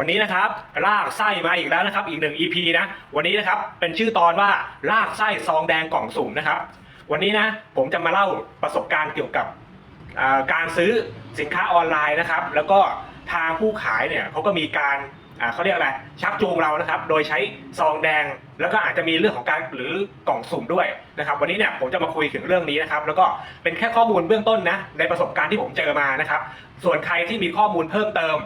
วันนี้นะครับลากไส้มาอีกแล้วนะครับ อีกหนึ่ง EP นะ วันนี้นะครับเป็นชื่อตอนว่าลากไส้ซองแดงกล่องสุ่มนะครับ วันนี้นะผมจะมาเล่าประสบการณ์เกี่ยวกับการซื้อสินค้าออนไลน์นะครับ แล้วก็ทางผู้ขายเนี่ยเขาก็มีการเขาเรียกอะไรชักจูงเรานะครับ โดยใช้ซองแดง แล้วก็อาจจะมีเรื่องของการหรือกล่องสุ่มด้วยนะครับ วันนี้เนี่ยผมจะมาคุยถึงเรื่องนี้นะครับ แล้วก็เป็นแค่ข้อมูลเบื้องต้นนะในประสบการณ์ที่ผมเจอมานะครับ ส่วนใครที่มีข้อมูลเพิ่มเติม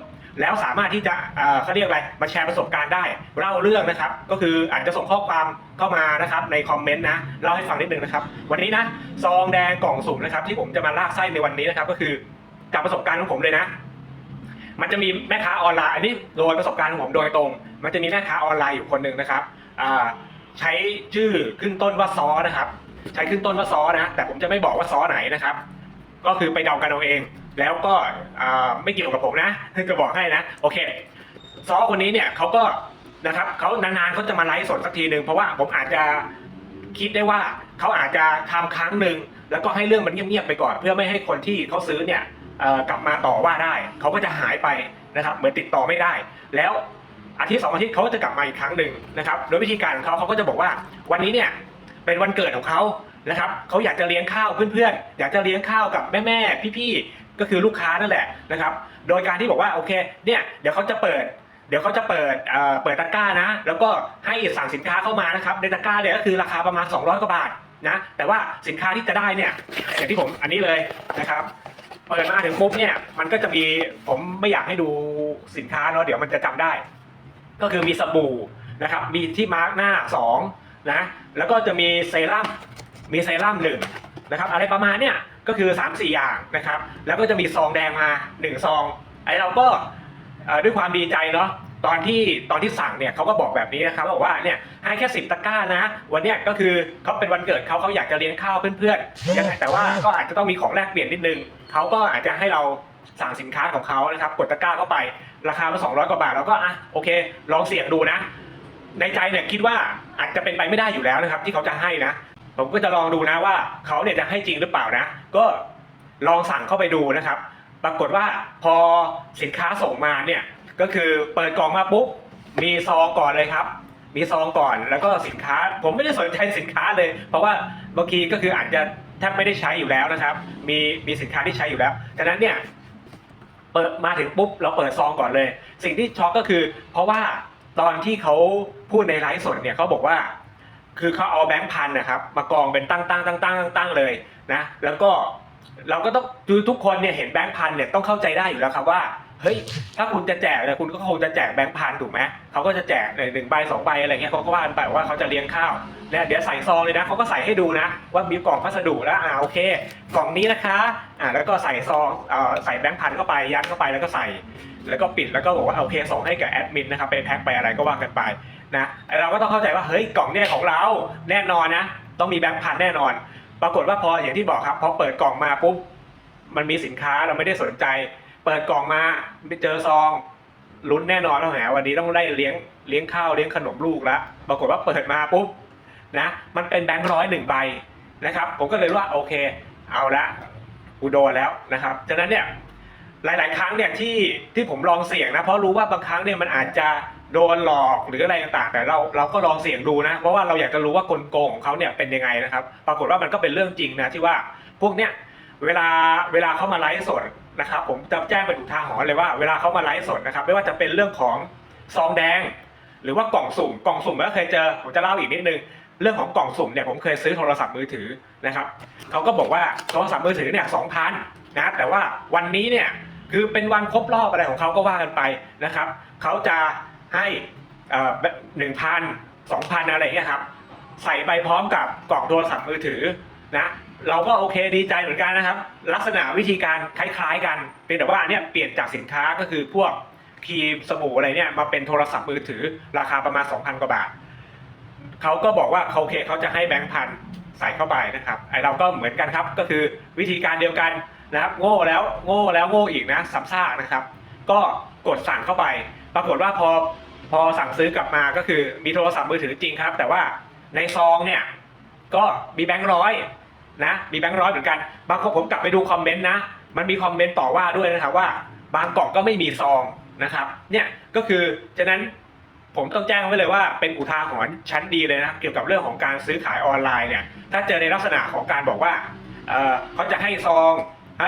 แล้วสามารถที่จะเอ่อเขาเรียกอะไรมาแชร์ประสบการณ์ได้เล่าเรื่องนะครับ ก็คืออาจจะส่งข้อความเข้ามานะครับในคอมเมนต์นะเล่าให้ฟังนิดนึงนะครับ วันนี้นะซองแดงกล่องสุ่มนะครับ ที่ผมจะมาลากไส้ในวันนี้นะครับ ก็คือจากประสบการณ์ของผมเลยนะ มันจะมีแม่ค้าออนไลน์อันนี้โดยประสบการณ์ของผมโดยตรง มันจะมีแม่ค้าออนไลน์อยู่คนหนึ่งนะครับอ่าใช้ชื่อขึ้นต้นว่าซอนะครับ ใช้ขึ้นต้นว่าซอนะแต่ผมจะไม่บอกว่าซอไหนนะครับ ก็คือไปเดากันเอาเอง แล้วก็ไม่เกี่ยวกับผมนะจะบอกให้นะโอเคซอคนนี้เนี่ยเขาก็นะครับเขานานๆเขาจะมาไลฟ์สดสักทีหนึ่งเพราะว่าผมอาจจะคิดได้ว่าเขาอาจจะทำครั้งหนึ่งแล้วก็ให้เรื่องมันเงียบๆไปก่อน เพื่อไม่ให้คนที่เขาซื้อเนี่ยกลับมาต่อว่าได้เขาก็จะหายไปนะครับเหมือนติดต่อไม่ได้ แล้วอาทิตย์สองอาทิตย์เขาก็จะกลับมาอีกครั้งหนึ่งนะครับโดยวิธีการของเขาเขาก็จะบอกว่า วันนี้เนี่ยเป็นวันเกิดของเขานะครับเขาอยากจะเลี้ยงข้าวเพื่อนๆ อยากจะเลี้ยงข้าวกับแม่ๆพี่ๆ ก็คือลูกค้านั่นแหละนะครับ โดยการที่บอกว่าโอเคเนี่ยเดี๋ยวเขาจะเปิด เดี๋ยวเขาจะเปิดเอ่อเปิดตะกร้านะ แล้วก็ให้สั่งสินค้าเข้ามานะครับในตะกร้าเนี่ยก็คือราคาประมาณ 200กว่าบาทนะแต่ว่าสินค้าที่จะได้เนี่ยอย่างที่ผมอันนี้เลยนะครับเปิดมาถึงปุ๊บเนี่ยมันก็จะมีผมไม่อยากให้ดูสินค้าเนาะเดี๋ยวมันจะจำได้ ก็คือมีสบู่นะครับมีที่มาร์กหน้า2นะแล้วก็จะมีเซรั่มมีเซรั่มหนึ่งนะครับอะไรประมาณเนี่ย ก็คือ 3 4 อย่างนะครับ แล้วก็จะมีซองแดงมา 1 ซอง ไอ้เราก็ด้วยความดีใจเนาะตอนที่ตอนที่สั่งเนี่ยเขาก็บอกแบบนี้นะครับบอกว่าเนี่ยให้แค่สิบตะกร้านะ วันเนี้ยก็คือเขาเป็นวันเกิดเขาเขาอยากจะเลี้ยงข้าวเพื่อนๆยังไงแต่ว่าก็อาจจะต้องมีของแลกเปลี่ยนนิดนึงเขาก็อาจจะให้เราสั่งสินค้าของเขานะครับกดตะกร้าเข้าไปราคามา200กว่าบาทเราก็อะโอเค ลองเสี่ยงดูนะ ในใจเนี่ยคิดว่าอาจจะเป็นไปไม่ได้อยู่แล้วนะครับ ที่เขาจะให้นะ ผมก็จะลองดูนะว่าเขาเนี่ยจะให้จริงหรือเปล่านะ ก็ลองสั่งเข้าไปดูนะครับ ปรากฏว่าพอสินค้าส่งมาเนี่ยก็คือเปิดกล่องมาปุ๊บมีซองก่อนเลยครับ มีซองก่อนแล้วก็สินค้า ผมไม่ได้สนใจสินค้าเลย เพราะว่าบางทีก็คืออาจจะแทบไม่ได้ใช้อยู่แล้วนะครับ มีมีสินค้าที่ใช้อยู่แล้วฉะนั้นเนี่ยเปิดมาถึงปุ๊บเราเปิดซองก่อนเลย สิ่งที่ช็อกก็คือ เพราะว่าตอนที่เขาพูดในไลฟ์สดเนี่ยเขาบอกว่า คือเขาเอาแบงค์พันนะครับ มากองเป็นตั้งตั้งตั้งตั้งตั้งเลยนะแล้วก็เราก็ต้องคือทุกคนเนี่ยเห็นแบงค์พันเนี่ยต้องเข้าใจได้อยู่แล้วครับว่าเฮ้ยถ้าคุณจะแจกเนี่ยคุณก็คงจะแจกแบงค์พันถูกไหมเขาก็จะแจกหนึ่งใบสองใบอะไรเงี้ยเขาก็ว่าไปว่าเขาจะเลี้ยงข้าวเนี่ยเดี๋ยวใส่ซองเลยนะเขาก็ใส่ให้ดูนะ ว่ามีกล่องพัสดุแล้วอ่าโอเค กล่องนี้นะคะอ่าแล้วก็ใส่ซองเอ่อใส่แบงค์พันเข้าไปยัดเข้าไปแล้วก็ใส่ แล้วก็ปิดแล้วก็บอกว่าโอเคส่งให้กับแอดมินนะครับไปแพ็คไปอะไรก็ว่ากันไป นะเราก็ต้องเข้าใจว่าเฮ้ยกล่องเนี่ยของเราแน่นอนนะ ต้องมีแบงค์พันแน่นอน ปรากฏว่าพออย่างที่บอกครับพอเปิดกล่องมาปุ๊บมันมีสินค้าเราไม่ได้สนใจ เปิดกล่องมาไปเจอซองลุ้นแน่นอนแล้วแหมวันนี้ต้องได้เลี้ยงเลี้ยงข้าวเลี้ยงขนมลูกแล้วปรากฏว่าเปิดมาปุ๊บนะมันเป็นแบงค์ร้อยหนึ่งใบนะครับ ผมก็เลยว่าโอเค เอาละกูโดนแล้วนะครับฉะนั้นเนี่ยหลาย ๆ ครั้งเนี่ยที่ที่ผมลองเสี่ยงนะเพราะรู้ว่าบางครั้งเนี่ยมันอาจจะ โดนหลอกหรืออะไรต่างๆ แต่เราเราก็ลองเสี่ยงดูนะ เพราะว่าเราอยากจะรู้ว่ากลโกงของเขาเนี่ยเป็นยังไงนะครับ ปรากฏว่ามันก็เป็นเรื่องจริงนะที่ว่าพวกเนี้ยเวลาเวลาเขามาไลฟ์สดนะครับผมจะแจ้งเป็นอุทาหรณ์เลยว่าเวลาเขามาไลฟ์สดนะครับไม่ว่าจะเป็นเรื่องของซองแดง หรือว่ากล่องสุ่มกล่องสุ่มก็เคยเจอผมจะเล่าอีกนิดนึงเรื่องของกล่องสุ่มเนี่ยผมเคยซื้อโทรศัพท์มือถือนะครับเขาก็บอกว่าโทรศัพท์มือถือเนี่ยสองพันนะแต่ว่าวันนี้เนี่ยคือเป็นวันครบรอบอะไรของเขาก็ว่ากันไปนะครับเขาจะ ให้หนึ่งพันสองพันอะไรเงี้ยครับ ใส่ไปพร้อมกับกล่องโทรศัพท์มือถือนะเราก็โอเคดีใจเหมือนกันนะครับ ลักษณะวิธีการคล้ายๆกันเพียงแต่ว่าเนี่ยเปลี่ยนจากสินค้าก็คือพวกครีมสบู่อะไรเนี่ยมาเป็นโทรศัพท์มือถือ ราคาประมาณ 2,000 กว่าบาทเขาก็บอกว่าเขาโอเคเขาจะให้แบงค์พันใส่เข้าไปนะครับไอเราก็เหมือนกันครับก็คือวิธีการเดียวกันนะครับโง่แล้วโง่แล้วโง่อีกนะซ้ำซากนะครับ ก็กดสั่งเข้าไป ปรากฏว่าพอ พอสั่งซื้อกลับมาก็คือมีโทรศัพท์มือถือจริงครับ แต่ว่าในซองเนี่ยก็มีแบงค์ร้อยนะมีแบงค์ร้อยเหมือนกัน บางคนผมกลับไปดูคอมเมนต์นะ มันมีคอมเมนต์ต่อว่าด้วยนะครับว่า บางกล่องก็ไม่มีซองนะครับ เนี่ยก็คือฉะนั้นผมต้องแจ้งไว้เลยว่าเป็นอุทาหรณ์ชั้นดีเลยนะเกี่ยวกับเรื่องของการซื้อขายออนไลน์เนี่ยถ้าเจอในลักษณะของการบอกว่าเเขาจะให้ซอง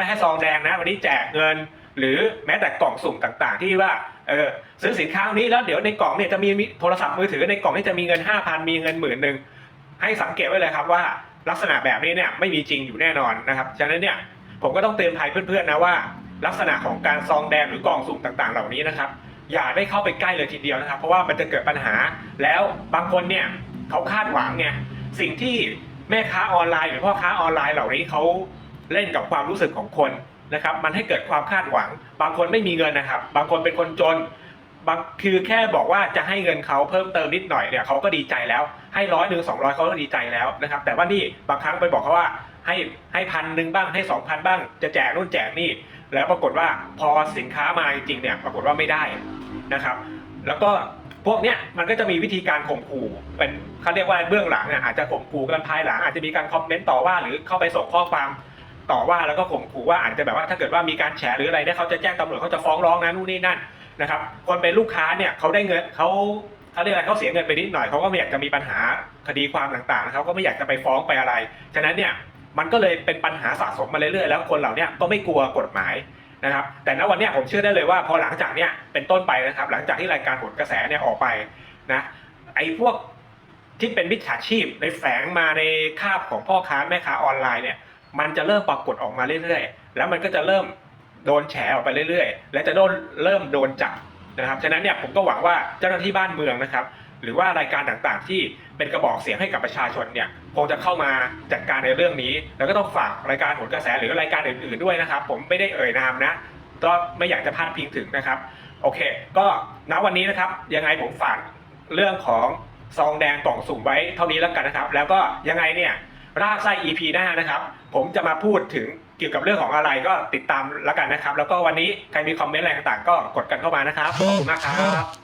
ให้ซองแดงนะวันนี้แจกเงิน หรือแม้แต่กล่องสุ่มต่างๆ ที่ว่า เออซื้อสินค้านี้แล้วเดี๋ยวในกล่องเนี่ยจะมีโทรศัพท์มือถือในกล่องนี่จะมีเงิน5,000มีเงินหมื่นหนึ่งให้สังเกตไว้เลยครับว่าลักษณะแบบนี้เนี่ยไม่มีจริงอยู่แน่นอนนะครับฉะนั้นเนี่ยผมก็ต้องเตือนภัยเพื่อนๆนะว่า ลักษณะของการซองแดงหรือกล่องสุ่มต่างๆ เหล่านี้นะครับอย่าได้เข้าไปใกล้เลยทีเดียวนะครับ เพราะว่ามันจะเกิดปัญหา แล้วบางคนเนี่ยเขาคาดหวังไงสิ่งที่แม่ค้าออนไลน์หรือพ่อค้าออนไลน์เหล่านี้เขาเล่นกับความรู้สึกของคน นะครับมันให้เกิดความคาดหวัง บางคนไม่มีเงินนะครับ บางคนเป็นคนจนบางคือแค่บอกว่าจะให้เงินเขาเพิ่มเติมนิดหน่อยเนี่ยเขาก็ดีใจแล้ว ให้ร้อยหนึ่งสองร้อยเขาก็ดีใจแล้วนะครับ แต่ว่านี่บางครั้งไปบอกเขาว่าให้ให้พันหนึ่งบ้างให้สองพันบ้าง จะแจกนู่นแจกนี่ แล้วปรากฏว่าพอสินค้ามาจริงๆเนี่ยปรากฏว่าไม่ได้นะครับ แล้วก็พวกเนี้ยมันก็จะมีวิธีการข่มขู่เป็นเขาเรียกว่าเบื้องหลังอะอาจจะข่มขู่กันภายหลังอาจจะมีการคอมเมนต์ต่อว่าหรือเข้าไปส่งข้อความ ต่อว่าแล้วก็ข่มขู่ว่าอาจจะแบบว่าถ้าเกิดว่ามีการแฉหรืออะไรเนี่ยเขาจะแจ้งตำรวจเขาจะฟ้องร้องนะนู่นนี่นั่นนะครับคนเป็นลูกค้าเนี่ยเขาได้เงินเขาเขาเรียกอะไรเขาเสียเงินไปนิดหน่อยเขาก็ไม่อยากจะมีปัญหาคดีความต่างๆนะครับก็ไม่อยากจะไปฟ้องไปอะไรฉะนั้นเนี่ยมันก็เลยเป็นปัญหาสะสมมาเรื่อยๆแล้วคนเหล่านี้ก็ไม่กลัวกฎหมายนะครับแต่ณวันนี้ผมเชื่อได้เลยว่าพอหลังจากเนี้ยเป็นต้นไปนะครับ หลังจากที่รายการผลกระแสเนี่ยออกไปนะไอ้พวกที่เป็นมิจฉาชีพในแฝงมาในคาบของพ่อค้าแม่ค้าออนไลน์เนี่ย มันจะเริ่มปรากฏออกมาเรื่อยๆ แล้วมันก็จะเริ่มโดนแฉออกไปเรื่อยๆ และจะโดนเริ่มโดนจับนะครับ ฉะนั้นเนี่ยผมก็หวังว่าเจ้าหน้าที่บ้านเมืองนะครับ หรือว่ารายการต่างๆ ที่เป็นกระบอกเสียงให้กับประชาชนเนี่ยคงจะเข้ามาจัดการในเรื่องนี้ แล้วก็ต้องฝากรายการผลกระแสหรือรายการอื่นๆด้วยนะครับ ผมไม่ได้เอ่ยนามนะ ก็ไม่อยากจะพลาดพิงถึงนะครับ โอเค ก็ณวันนี้นะครับ ยังไงผมฝากเรื่องของซองแดงกล่องสุ่มไว้เท่านี้แล้วกันนะครับ แล้วก็ยังไงเนี่ย รากไส้ EP หน้านะครับ ผมจะมาพูดถึงเกี่ยวกับเรื่องของอะไรก็ติดตามแล้วกันนะครับ แล้วก็วันนี้ใครมีคอมเมนต์อะไรต่างๆ ก็กดกันเข้ามานะครับขอบคุณมากครับ